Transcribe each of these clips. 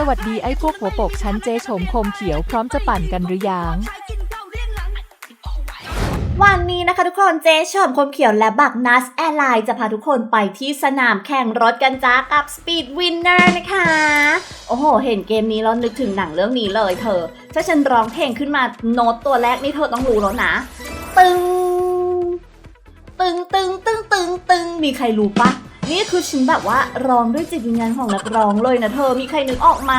สวัสดีไอ้พวกหัวโปกชั้นเจโฉมคมเขียวพร้อมจะปั่นกันหรือยังวันนี้นะคะทุกคนเจชมคมเขียวและบักนัสแอร์ไลน์จะพาทุกคนไปที่สนามแข่งรถกันจ้ากับ Speed Winner นะคะ โอ้โห เห็นเกมนี้แล้วนึกถึงหนังเรื่องนี้เลยเธอ ถ้าฉันร้องเพลงขึ้นมาโน้ตตัวแรกนี่เธอต้องรู้แล้วนะ ตึง ตึงตึงตึงตึงตึงมีใครรู้ปะ นี่คือฉันแบบว่าร้องด้วยจิตวิญญาณของนักร้องเลยนะเธอมีใครนึกออกไหม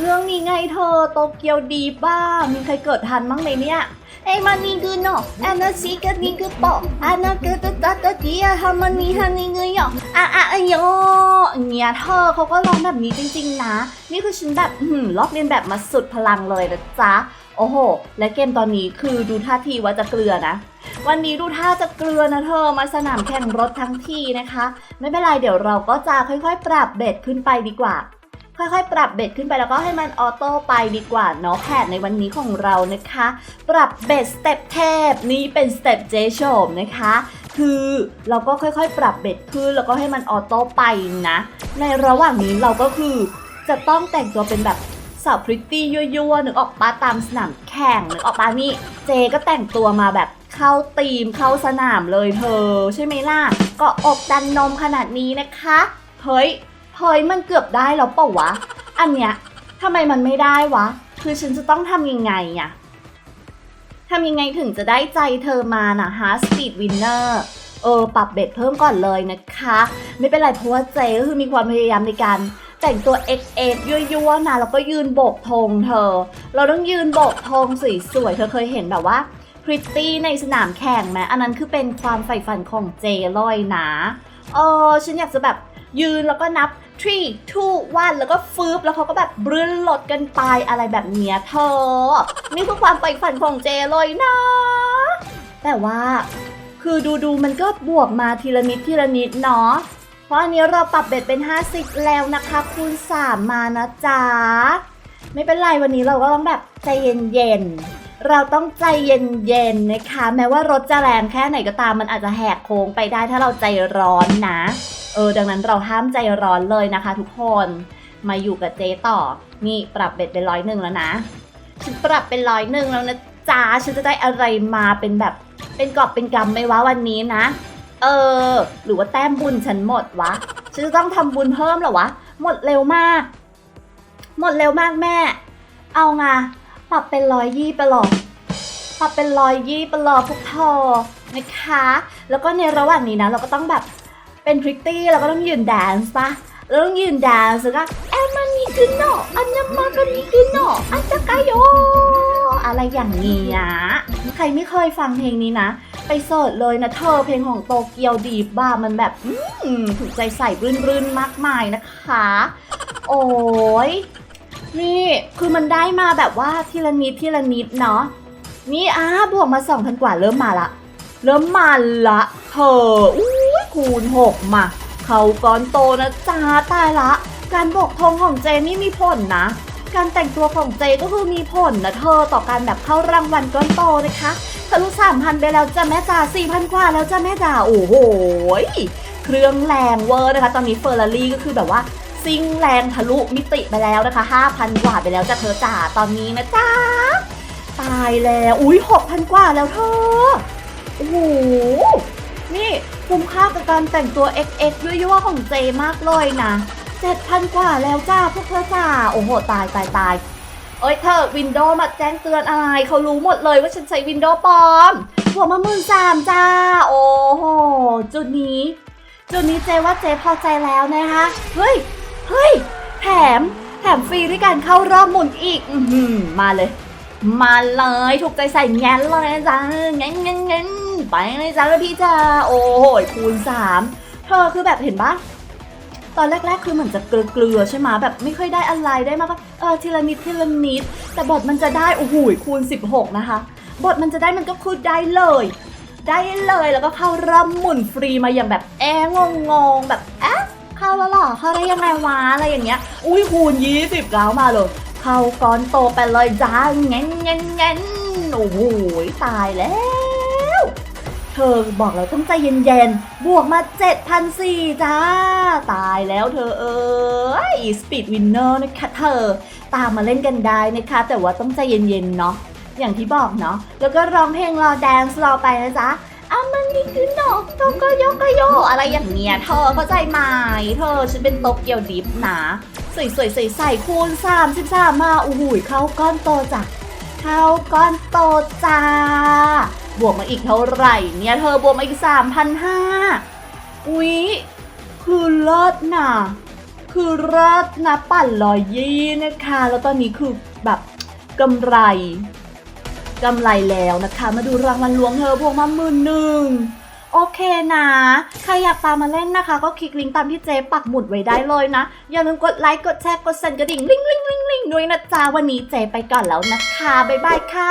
เรื่องนี้ไงเธอโตเกียวดีบ้า มีใครเกิดทันบ้างไหมเนี่ยเอ้ยมันนี่คือเนาะอันนั้นสิกันนี่คือปออันนั้นคือตะตะตะเกียฮามันนี่ฮันนี่คือหยออะอะอะโยอย่าเงี้ยเธอเขาก็ร้องแบบนี้จริง ๆ นะ นี่คือฉันแบบหืมลอกเลียนแบบมาสุดพลังเลยนะจ๊ะ โอ้โห และเกมตอนนี้คือดูท่าทีว่าจะเกลือนะ วันนี้ดูท่าจะเกลือนะเธอมาสนามแข่งรถทั้งทีนะคะ ไม่เป็นไรเดี๋ยวเราก็จะค่อยๆ ปรับเบ็ดขึ้นไปดีกว่า ค่อยๆ ปรับเบ็ดขึ้นไปแล้วก็ให้มันออโต้ไปดีกว่าเนาะแผนในวันนี้ของเรานะคะ ปรับเบ็ดสเต็ปเทพนี่เป็นสเต็ปเจโฉมนะคะ คือเราก็ค่อยๆ ปรับเบ็ดขึ้นแล้วก็ให้มันออโต้ไปนะ ในระหว่างนี้เราก็คือจะต้องแต่งตัวเป็นแบบสาวพริตตี้ยั่วๆนึกออกปาตามสนามแข่งนึกออกปานี่เจก็แต่งตัวมาแบบ เข้าตีมเข้าสนามเลยเธอ ใช่ไหมล่ะ ก็อกดันนมขนาดนี้นะคะ เฮ้ยเฮ้ยมันเกือบได้แล้วเปล่าวะ อันเนี้ยทำไมมันไม่ได้วะ คือฉันจะต้องทำยังไงอะทำยังไงถึงจะได้ใจเธอมานะฮะ Speed Winner เออ ปรับเบ็ดเพิ่มก่อนเลยนะคะ ไม่เป็นไรเพราะว่าเจก็คือมีความพยายามในการแต่งตัว XX ยั่วๆนะแล้วก็ยืนโบกธงเธอ เราต้องยืนโบกธงสวยๆเธอเคยเห็นแบบว่า พริตตี้ในสนามแข่งไหมอันนั้นคือเป็นความใฝ่ฝันของเจลอยนะเออฉันอยากจะแบบยืนแล้วก็นับ three two one แล้วก็ฟืบแล้วเขาก็แบบบรื้นหลดกันไปอะไรแบบเนี้ยเธอ นี่คือความใฝ่ฝันของเจเลยนะ แต่ว่าคือดูดูมันก็บวกมาทีละนิดทีละนิดเนาะ เพราะอันนี้เราปรับเบ็ดเป็น 50 แล้วนะคะคูณ 3 มานะจ๊ะ ไม่เป็นไรวันนี้เราก็ต้องแบบใจเย็นๆ เราต้องใจเย็นๆนะคะ แม้ว่ารถจะแรงแค่ไหนก็ตามมันอาจจะแหกโค้งไปได้ถ้าเราใจร้อนนะ เออ ดังนั้นเราห้ามใจร้อนเลยนะคะ ทุกคนมาอยู่กับเจ๊ต่อ นี่ปรับเบ็ดเป็นร้อยหนึ่งแล้วนะฉันปรับเป็นร้อยหนึ่งแล้วนะจ๊ะฉันจะได้อะไรมาเป็นแบบ เป็นกอบเป็นกำไหมวะวันนี้นะ เออ หรือว่าแต้มบุญฉันหมดวะฉันจะต้องทำบุญเพิ่มเหรอวะหมดเร็วมาก หมดเร็วมากแม่ เอาไง ปรับเป็นร้อยยี่ไปหรอกปรับเป็นร้อยยี่ไปหรอพวกเธอนะคะ แล้วก็ในระหว่างนี้นะ เราก็ต้องแบบเป็นพริตตี้เราก็ต้องยืนแดนซ์ปะเราต้องยืนแดนซ์แล้วก็แอมมันนี่คือโนอันนั้นมากันนี่คือโนอันตะกายโยอะไรอย่างเงี้ยใครไม่เคยฟังเพลงนี้นะไปเสิร์ชเลยนะเธอเพลงของโตเกียวดีบ้ามันแบบถูกใจใส่รื่นๆมากมายนะคะ โอ้ย นี่คือมันได้มาแบบว่าทีละนิดทีละนิดเนาะนี่อะบวกมา2,000กว่าเริ่มมาละ เริ่มมาละเธออุ้ยคูณ6มาเขาก้อนโตนะจ้าตายละ การบวกธงของเจนี่มีผลนะ การแต่งตัวของเจก็คือมีผลนะเธอต่อการแบบเข้ารางวัลก้อนโตนะคะทะลุสามพันไปแล้วจ้าแม่จ๋าสี่พันกว่าแล้วจ้าแม่จ๋าโอ้โหเครื่องแรงเวอร์นะคะ ตอนนี้เฟอร์รารี่ก็คือแบบว่า ซิ่งแรงทะลุมิติไปแล้วนะคะ 5,000 กว่าไปแล้วจะเธอจ๋าตอนนี้นะจ๊ะตายแล้ว อุ้ย6,000 กว่าแล้วเธอ โอ้โห นี่คุ้มค่ากับการแต่งตัว XX ยั่วๆของเจมากเลยนะ 7,000 กว่าแล้วจ้าพวกเธอจ้า โอ้โห ตายตายตายเอ้ยเธอวินโดว์มาแจ้งเตือนอะไรเขารู้หมดเลยว่าฉันใช้วินโดว์ปลอมหัวมาหมื่นสามจ้า โอ้โห จุดนี้ จุดนี้เจว่าเจพอใจแล้วนะคะ เฮ้ย เฮ้ย แถม แถมฟรีด้วยการเข้ารอบหมุนอีก อืมาเลย มาเลยถูกใจใส่แง้นเลยนะจ้าแง้นแง้นแง้นไปเลยจ้าพี่จ้าโอ้โหคูณสามเธอคือแบบเห็นปะตอนแรกๆ คือเหมือนจะเกลือๆใช่ไหมแบบไม่ค่อยได้อะไรได้มากก็เออทีละนิดทีละนิด แต่บทมันจะได้โอ้โหคูณ 16 นะคะ บทมันจะได้มันก็คือได้เลย ได้เลยแล้วก็เข้ารอบหมุนฟรีมาอย่างแบบแองงงแบบแอะ เข้าแล้วเหรอเข้าได้ยังไงวะอะไรอย่างเงี้ย อุ้ยคูณ20แล้วมาเลยเข้าก้อนโตไปเลยจ้าเงี้ยเงี้ยเงี้ยโอ้โหตายแล้วเธอบอกแล้วต้องใจเย็นๆ บวกมา7,400จ้า ตายแล้วเธอเอ้ยสปีดวินเนอร์นะคะเธอ ตามมาเล่นกันได้นะคะ แต่ว่าต้องใจเย็นๆเนาะอย่างที่บอกเนาะแล้วก็ร้องเพลงรอแดนซ์รอไปนะจ๊ะอามั นนี่คือหนกโตโกโยโกโยอะไรอย่างเงี้ยเธอเข้าใจไหมเธอฉันเป็นโตเกียวดิฟนะสวยๆใส่ๆคูณ33มสิบสามมาอู้หูยเข้าก้อนโตจ้ะเข้าก้อนโตจ้าบวกมาอีกเท่าไหร่เนี่ยเธอบวกมาอีก3,500อุ๊ยคือเลิศนะคือเลิศนะปั่นลอยยี่นะคะ แล้วตอนนี้คือแบบกำไร กำไรแล้วนะคะ มาดูรางวัลรวงเธอบวกมาหมื่นหนึ่งโอเคนะ ใครอยากตามมาเล่นนะคะ ก็คลิกลิงก์ตามที่เจ๊ปักหมุดไว้ได้เลยนะ อย่าลืมกดไลค์กดแชร์กดสั่นกระดิ่งลิงลิงลิงลิงด้วยนะจ๊ะวันนี้เจ๊ไปก่อนแล้วนะคะ บ๊ายบายค่ะ